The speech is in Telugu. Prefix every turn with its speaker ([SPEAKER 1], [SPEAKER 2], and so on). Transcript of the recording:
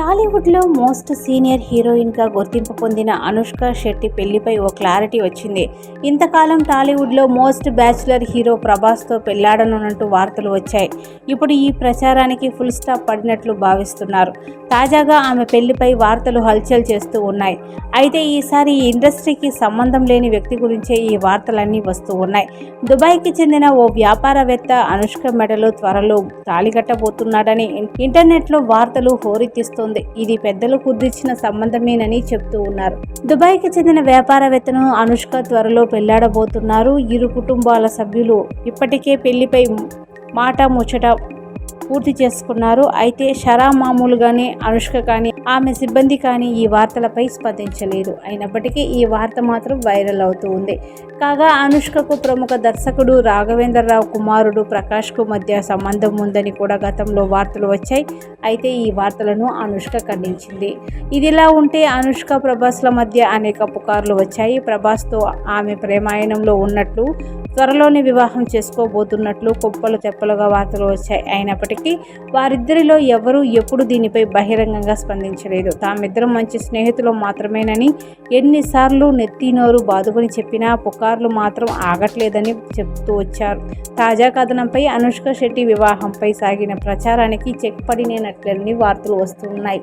[SPEAKER 1] టాలీవుడ్లో మోస్ట్ సీనియర్ హీరోయిన్గా గుర్తింపు పొందిన అనుష్క శెట్టి పెళ్ళిపై ఓ క్లారిటీ వచ్చింది. ఇంతకాలం టాలీవుడ్లో మోస్ట్ బ్యాచులర్ హీరో ప్రభాస్తో పెళ్ళాడనున్నట్టు వార్తలు వచ్చాయి. ఇప్పుడు ఈ ప్రచారానికి ఫుల్ స్టాప్ పడినట్లు భావిస్తున్నారు. తాజాగా ఆమె పెళ్ళిపై వార్తలు హల్చల్ చేస్తూ ఉన్నాయి. అయితే ఈసారి ఈ ఇండస్ట్రీకి సంబంధం లేని వ్యక్తి గురించే ఈ వార్తలన్నీ వస్తూ ఉన్నాయి. దుబాయ్కి చెందిన ఓ వ్యాపారవేత్త అనుష్క మెడలో త్వరలో తాళిగట్టబోతున్నాడని ఇంటర్నెట్లో వార్తలు హోరెత్తిస్తోంది. ఇది పెద్దలు కుదిర్చిన సంబంధమేనని చెప్తూ ఉన్నారు. దుబాయ్కి చెందిన వ్యాపారవేత్తను అనుష్క త్వరలో పెళ్ళాడబోతున్నారు. ఇరు కుటుంబాల సభ్యులు ఇప్పటికే పెళ్ళిపై మాట ముచ్చట పూర్తి చేసుకున్నారు. అయితే షరా మామూలుగానే అనుష్క కానీ ఆమె సిబ్బంది కానీ ఈ వార్తలపై స్పందించలేదు. అయినప్పటికీ ఈ వార్త మాత్రం వైరల్ అవుతూ ఉంది. కాగా అనుష్కకు ప్రముఖ దర్శకుడు రాఘవేంద్రరావు కుమారుడు ప్రకాష్కు మధ్య సంబంధం ఉందని కూడా గతంలో వార్తలు వచ్చాయి. అయితే ఈ వార్తలను అనుష్క ఖండించింది. ఇదిలా ఉంటే అనుష్క ప్రభాస్ల మధ్య అనేక పుకార్లు వచ్చాయి. ప్రభాస్తో ఆమె ప్రేమాయణంలో ఉన్నట్లు త్వరలోనే వివాహం చేసుకోబోతున్నట్లు కుప్పలు తెప్పలుగా వార్తలు వచ్చాయి. అయినప్పటికీ వారిద్దరిలో ఎవరూ ఎప్పుడు దీనిపై బహిరంగంగా స్పందించలేదు. తామిద్దరం మంచి స్నేహితులు మాత్రమేనని ఎన్నిసార్లు నెత్తినోరు బాదుకొని చెప్పినా పుకార్లు మాత్రం ఆగట్లేదని చెప్తూ వచ్చారు. తాజా కథనంపై అనుష్క శెట్టి వివాహంపై సాగిన ప్రచారానికి చెక్ పడినట్లని వార్తలు వస్తున్నాయి.